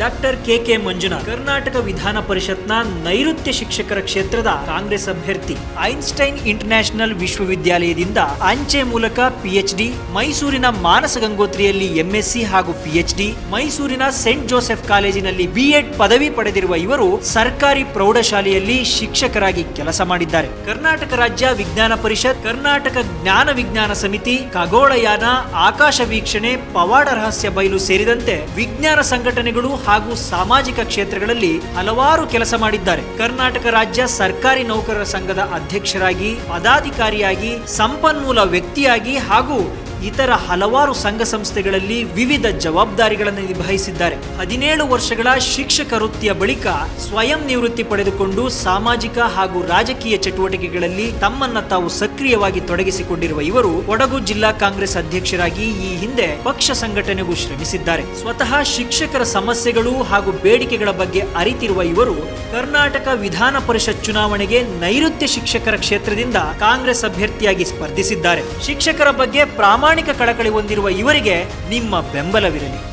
Doctor K K Manjunath, Karnataka ವಿಧಾನ ಪರಿಷತ್ನ ನೈಋತ್ಯ ಶಿಕ್ಷಕರ ಕ್ಷೇತ್ರದ ಕಾಂಗ್ರೆಸ್ ಅಭ್ಯರ್ಥಿ, ಐನ್ಸ್ಟೈನ್ ಇಂಟರ್ನ್ಯಾಷನಲ್ ವಿಶ್ವವಿದ್ಯಾಲಯದಿಂದ ಅಂಚೆ ಮೂಲಕ ಪಿಎಚ್ಡಿ, ಮೈಸೂರಿನ ಮಾನಸ ಗಂಗೋತ್ರಿಯಲ್ಲಿ ಎಂಎಸ್ಸಿ ಹಾಗೂ ಪಿಎಚ್ಡಿ, ಮೈಸೂರಿನ ಸೆಂಟ್ ಜೋಸೆಫ್ ಕಾಲೇಜಿನಲ್ಲಿ ಬಿಎಡ್ ಪದವಿ ಪಡೆದಿರುವ ಇವರು ಸರ್ಕಾರಿ ಪ್ರೌಢಶಾಲೆಯಲ್ಲಿ ಶಿಕ್ಷಕರಾಗಿ ಕೆಲಸ ಮಾಡಿದ್ದಾರೆ. ಕರ್ನಾಟಕ ರಾಜ್ಯ ವಿಜ್ಞಾನ ಪರಿಷತ್, ಕರ್ನಾಟಕ ಜ್ಞಾನ ವಿಜ್ಞಾನ ಸಮಿತಿ, ಖಗೋಳಯಾನ, ಆಕಾಶ ವೀಕ್ಷಣೆ, ಪವಾಡ ರಹಸ್ಯ ಬಯಲು ಸೇರಿದಂತೆ ವಿಜ್ಞಾನ ಸಂಘಟನೆಗಳು ಹಾಗೂ ಸಾಮಾಜಿಕ ಕ್ಷೇತ್ರಗಳಲ್ಲಿ ಹಲವಾರು ಕೆಲಸ ಮಾಡಿದ್ದಾರೆ. ಕರ್ನಾಟಕ ರಾಜ್ಯ ಸರ್ಕಾರಿ ನೌಕರರ ಸಂಘದ ಅಧ್ಯಕ್ಷರಾಗಿ, ಪದಾಧಿಕಾರಿಯಾಗಿ, ಸಂಪನ್ಮೂಲ ವ್ಯಕ್ತಿಯಾಗಿ ಹಾಗೂ ಇತರ ಹಲವಾರು ಸಂಘ ಸಂಸ್ಥೆಗಳಲ್ಲಿ ವಿವಿಧ ಜವಾಬ್ದಾರಿಗಳನ್ನು ನಿಭಾಯಿಸಿದ್ದಾರೆ. ಹದಿನೇಳು ವರ್ಷಗಳ ಶಿಕ್ಷಕ ವೃತ್ತಿಯ ಬಳಿಕ ಸ್ವಯಂ ನಿವೃತ್ತಿ ಪಡೆದುಕೊಂಡು ಸಾಮಾಜಿಕ ಹಾಗೂ ರಾಜಕೀಯ ಚಟುವಟಿಕೆಗಳಲ್ಲಿ ತಮ್ಮನ್ನ ತಾವು ಸಕ್ರಿಯವಾಗಿ ತೊಡಗಿಸಿಕೊಂಡಿರುವ ಇವರು ಕೊಡಗು ಜಿಲ್ಲಾ ಕಾಂಗ್ರೆಸ್ ಅಧ್ಯಕ್ಷರಾಗಿ ಈ ಹಿಂದೆ ಪಕ್ಷ ಸಂಘಟನೆಗೂ ಶ್ರಮಿಸಿದ್ದಾರೆ. ಸ್ವತಃ ಶಿಕ್ಷಕರ ಸಮಸ್ಯೆಗಳು ಹಾಗೂ ಬೇಡಿಕೆಗಳ ಬಗ್ಗೆ ಅರಿತಿರುವ ಇವರು ಕರ್ನಾಟಕ ವಿಧಾನ ಪರಿಷತ್ ಚುನಾವಣೆಗೆ ನೈಋತ್ಯ ಶಿಕ್ಷಕರ ಕ್ಷೇತ್ರದಿಂದ ಕಾಂಗ್ರೆಸ್ ಅಭ್ಯರ್ಥಿಯಾಗಿ ಸ್ಪರ್ಧಿಸಿದ್ದಾರೆ. ಶಿಕ್ಷಕರ ಬಗ್ಗೆ ಪ್ರಾಮಾಣಿಕ ಕಳಕಳಿ ಹೊಂದಿರುವ ಇವರಿಗೆ ನಿಮ್ಮ ಬೆಂಬಲವಿರಲಿ.